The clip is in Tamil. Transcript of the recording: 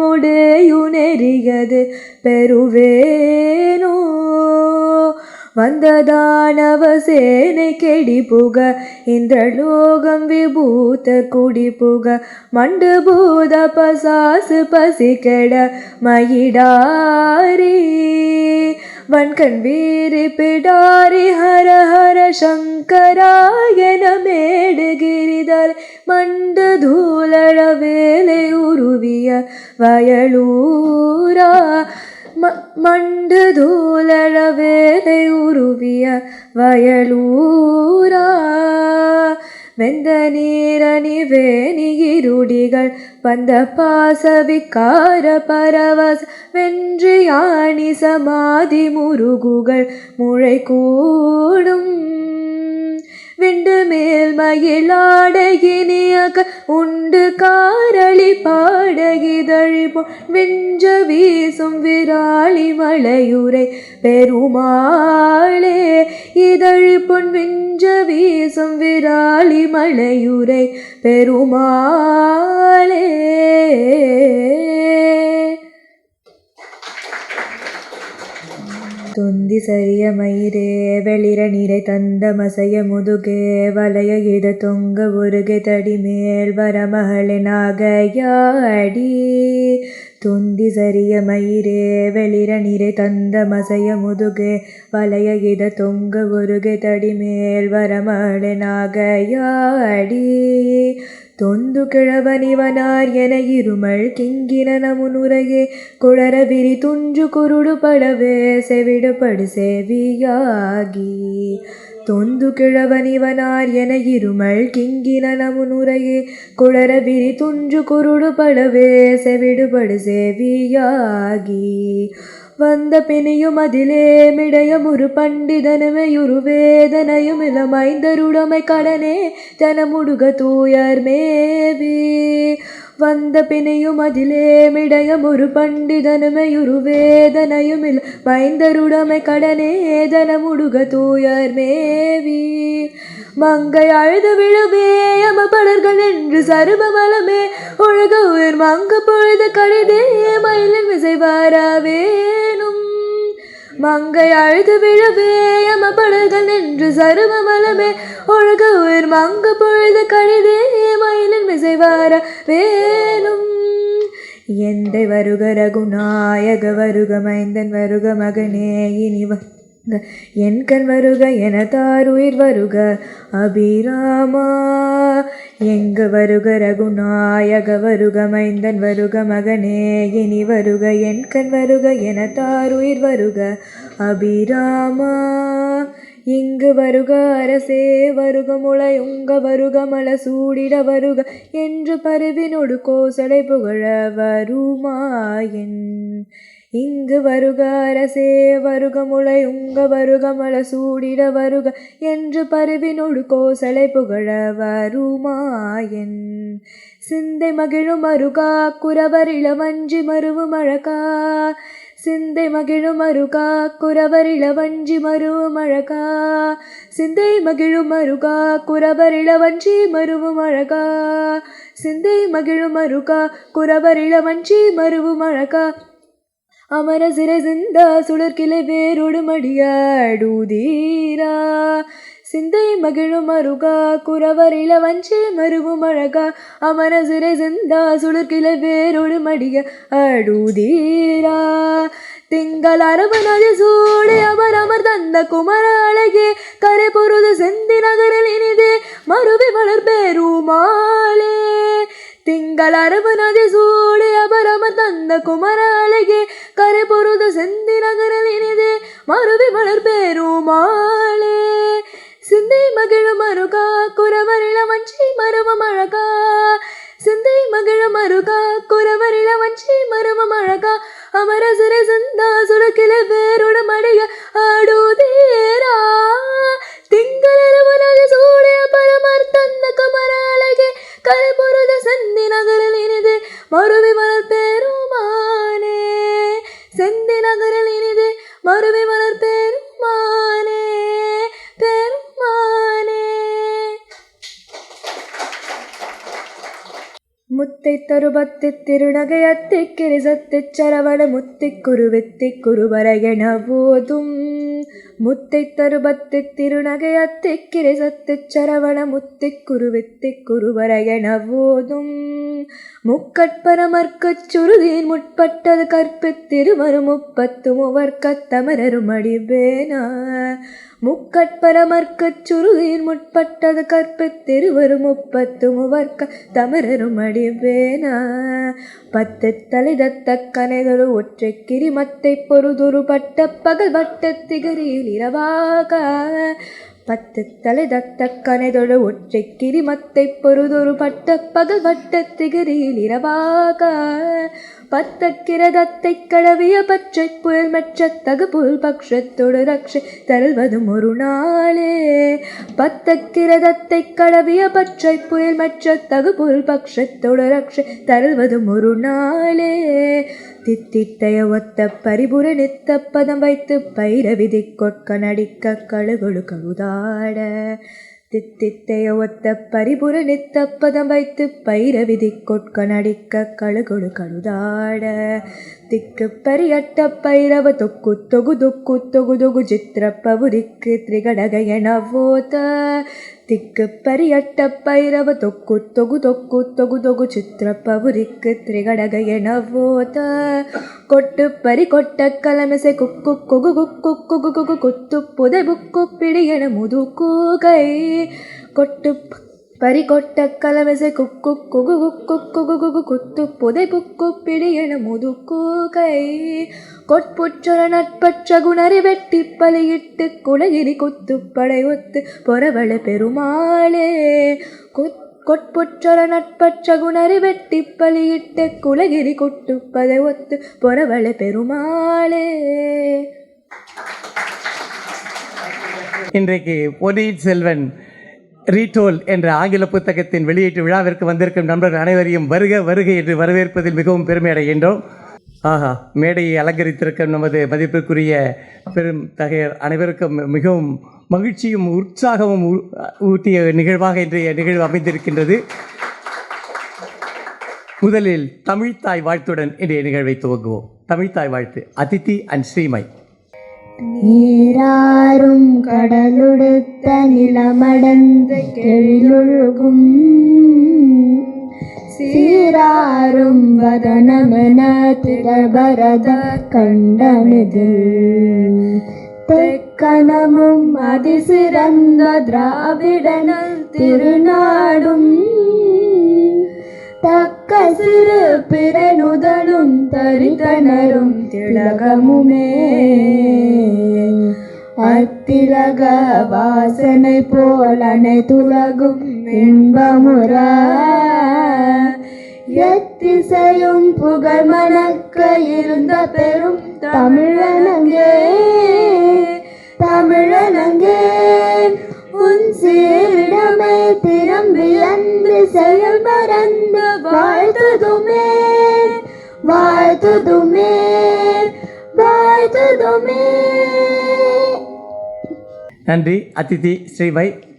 முடையுனெறியது பெறுவேனோ? வந்ததானவ சேனை கெடி புக இந்திரலோகம் விபூத்தர் குடி புக மண்டு பூத பசாசு பசி கெட மயிடாரி. வன்கண் வீரி பிடாரி ஹர ஹர சங்கராயன மேடுகிரிதல் மண்டு தூளழ வேலை உருவிய வயலூரா. ம உருவிய வயலூரா. வெந்த நீரணி வேணியிருடிகள் பந்த பாச விக்கார பரவச வென்று யானி சமாதி முருகுகள் முளை கூடும் விண்டு மேல் மயிலாடகினியக உண்டு காரளி பாடகிதழிபோ விஞ்ச வீசும் விராளி மலையுரை பெருமாளே. இதழி பொன் விஞ்ச வீசும் விராளி மலையுரை பெருமாளே. தொந்தி சரிய மயிரே வெளிர நீரை தந்த மசைய முதுகே வலைய இட தொங்க உருகை தடி மேல் வர மகளே நாகையாடி தொந்தி சரிய மயிரே வெளிர நிறை தந்த மசைய முதுகு வலைய இத தொங்க உருகு தடி மேல் வர நாகையாடி. தொந்து கிழவனிவனார் என இருமல் கிங்கின நமுனுரையே குழற விரி துஞ்சு குருடு படவே செவிடுபடு சேவியாகி. தொந்து கிழவனிவனார் என இருமல் கிங்கின நமுனுரையே. குழற விரி துஞ்சு குருடு படவே செவிடுபடு சேவியாகி. வந்த பிணியும் அதிலே மிடையமுரு பண்டிதனுமையுரு வேதனையும் இளமைந்தருடமை கடனே ஜனமுடுக தூயர் மேவி. வந்த பிணியும் அதிலே மிடயமுரு பண்டிதனுமையுரு வேதனையும் இல் மைந்தருடமை கடனே ஜனமுடுக தூயர் மேவி. மங்கை அழுது விழுவே படர்கள் என்று சருபமலமே ஒழுக உயிர் மங்க பொழுது கடிதே மயிலின் விசை வாராவேனும் மங்கை அழுது விழவே அம படர்கள் என்று சருமமலமே ஒழுக உயிர் மங்க பொழுது கடிதே வர வேணும் வாராவேனும் எந்தை வருக ரகுநாயக வருக மைந்தன் வருக மகனே இனி வருக என் கண் வருக என தாருயிர் வருக அபிராமா. எங்க வருக ரகுநாயக வருக மைந்தன் வருக மகனே இனி வருக என் கண் வருக என தாருயிர் வருக அபிராமா. இங்கு வருக அரசே வருக முளையுங்க வருக மல சூடிட வருக என்று பருவினொடு கோசலை புகழ வருமாயின். இங்கு வருக அரசே வருக முளையுங்க வருக மல சூடிட வருக என்று பருவினொடு கோசலை புகழ வருமாயன். சிந்தை மகிழும் மருகா குறவர் இளவஞ்சி மருவு மழகா சிந்தை மகிழும் மருகா குரவர் இளவஞ்சி மருவு சிந்தை மகிழும் மருகா குரவர் இளவஞ்சி மருவு சிந்தை மகிழும் மருகா குரவர் இளவஞ்சி மருவு அமர சிறை சிந்தா சுழற்கிளை வேரோடு மடியாடுதீரா. சிந்தை மகிழும் அருகா குறவர் இளவஞ்சி மருவும் அழகா அமர சிறை சிந்தா சுழற்கிளை வேரோடு மடிய அடுதீரா. திங்கள் அரபு நதி சூடி அவர் அமர் தந்த குமர அழகே கரை பொருது செந்தி நகரில் இனிதே மருவி மலர் பெருமாளே திங்கள் அரபு நதி சூடி அவர் அமர் தந்த குமர அழகே கரை பொருது செந்தி நகரில் இனிதே மருவி மலர் பெருமாளே சிந்தை மகிழும் மருகா குறவர் வஞ்சி மருவம் அழகா சிந்தை மகிழும் மருகா குறவர் வஞ்சி மருவம் அழகா அமரசுர சிந்தா சுரக்கில வேரோட மடைய முத்தை தருபத்து திருநகை கிரிசத்து சரவண முத்தி குருவித்தி குருவரையன போதும் முத்தை தருபத்து திருநகை அத்திக்கிரி சத்து சரவண முத்தை குருவித்தி குருவரையன போதும் முக்கட்பரமர்க்கச் சுருதியின் முற்பட்டது கற்பித்திருவரும் முப்பத்து முவர்க்கத்தமரரும் அடிபேனா முக்கட்பரமர்க்கச் சுருதியின் முற்பட்டது கற்பித்திருவரும் முப்பத்து முவர்க்க தமரரும் அடிபேனா பத்து தலை தத்த கனைதொரு ஒற்றை கிரிமத்தை பொறுதொரு பட்ட பகல் வட்ட திகரியில் இரவாக. பத்து தலை தத்த கனைதொழு ஒற்றை கிரிமத்தை பொறுதொரு பட்ட பகல் வட்ட திகரியில் இரவாக. பத்த கிரதத்தை கடவிய பச்சை புயல் மற்ற தகு புல் பக்ஷத்தோடு ரக்ஷை தருவதும் ஒரு நாளே. பத்த கிரதத்தை கடவிய பச்சை புயல் மற்ற தகு புல் பக்ஷத்தோடு ரக்ஷை தருவதும் ஒரு நாளே. தித்தித்தைய ஒத்த பரிபுர நித்த பதம் வைத்து பைரவிதி கொட்க நடிக்க கழுகுழு கழுதாட தித்தித்தையொத்த பரிபுர நித்த பதம் வைத்து பைர விதி கொட்க நடிக்க கழுகொடு கழுதாட. திக்கு பரியட்ட பைரவ தொக்கு தொகு தொக்கு தொகு தொகு சித்திர பவுரிக்கு திரிகடக எனவோத திக்கு பரியட்ட பைரவ தொக்கு தொகு தொக்கு தொகு தொகு சித்திர பவுரிக்கு திரிகடக போத கொட்டு பறி கொட்ட கலமிசை குக்கு கொகு குக்கு குகு குகு குத்து புதை புக்கு பிடி என முது கூகை கொட்டு பறி கொட்ட கலமிசை குக்கு குகு குக்கு குகு குகு குத்து புதை புக்கு பிடி என முது கூகை கொட்புற்றொர நட்பற்ற குணறி வெட்டி பலியிட்டு குலகிரி குத்துப்படை ஒத்து பொறவள பெருமாளே. கொத்- கொட்புற்றொர நட்பற்ற குணறி வெட்டி பலியிட்டு குலகிரி குட்டுப்பதை ஒத்து பொறவள பெருமாளே. இன்றைக்கு பொன்னியின் செல்வன் ரீடோல் என்ற ஆங்கில புத்தகத்தின் வெளியீட்டு விழாவிற்கு வந்திருக்கும் நண்பர்கள் அனைவரையும் வருக வருக என்று வரவேற்பதில் மிகவும் பெருமை அடைகின்றோம். ஆஹா மேடையை அலங்கரித்திருக்கும் நமது மதிப்பிற்குரிய பெரும் தகையர் அனைவருக்கும் மிகவும் மகிழ்ச்சியும் உற்சாகமும் ஊட்டிய நிகழ்வாக இன்றைய நிகழ்வு அமைந்திருக்கின்றது. முதலில் தமிழ்த்தாய் வாழ்த்துடன் இன்றைய நிகழ்வை துவங்குவோம். தமிழ்த்தாய் வாழ்த்து அதித்தி அண்ட் ஸ்ரீமை நீராறும் கடலுடுத்த நிலமடந்து கெழிலொழுகும் சீராரும் வதனமென திகழ்பரத கண்டமிதில் தெக்கணமும் அதிசிறந்த திராவிடனல் திருநாடும் தக்க சிறு பிறனுதலும் தரிதனரும் திலகமுமே. அத்திலக வாசனை போல் அனைத்துலகும் இன்பமுற. எத்திசையும் புகழ் மணக்க இருந்த பெரும் தமிழனங்கே தமிழனங்கே உன் சீரிடமே திரும்பி அன்று செயல் மறந்து வாழ்த்ததுமே வாழ்த்ததுமே வாழ்த்ததுமே. நன்றி. அதித்தி ஸ்ரீவை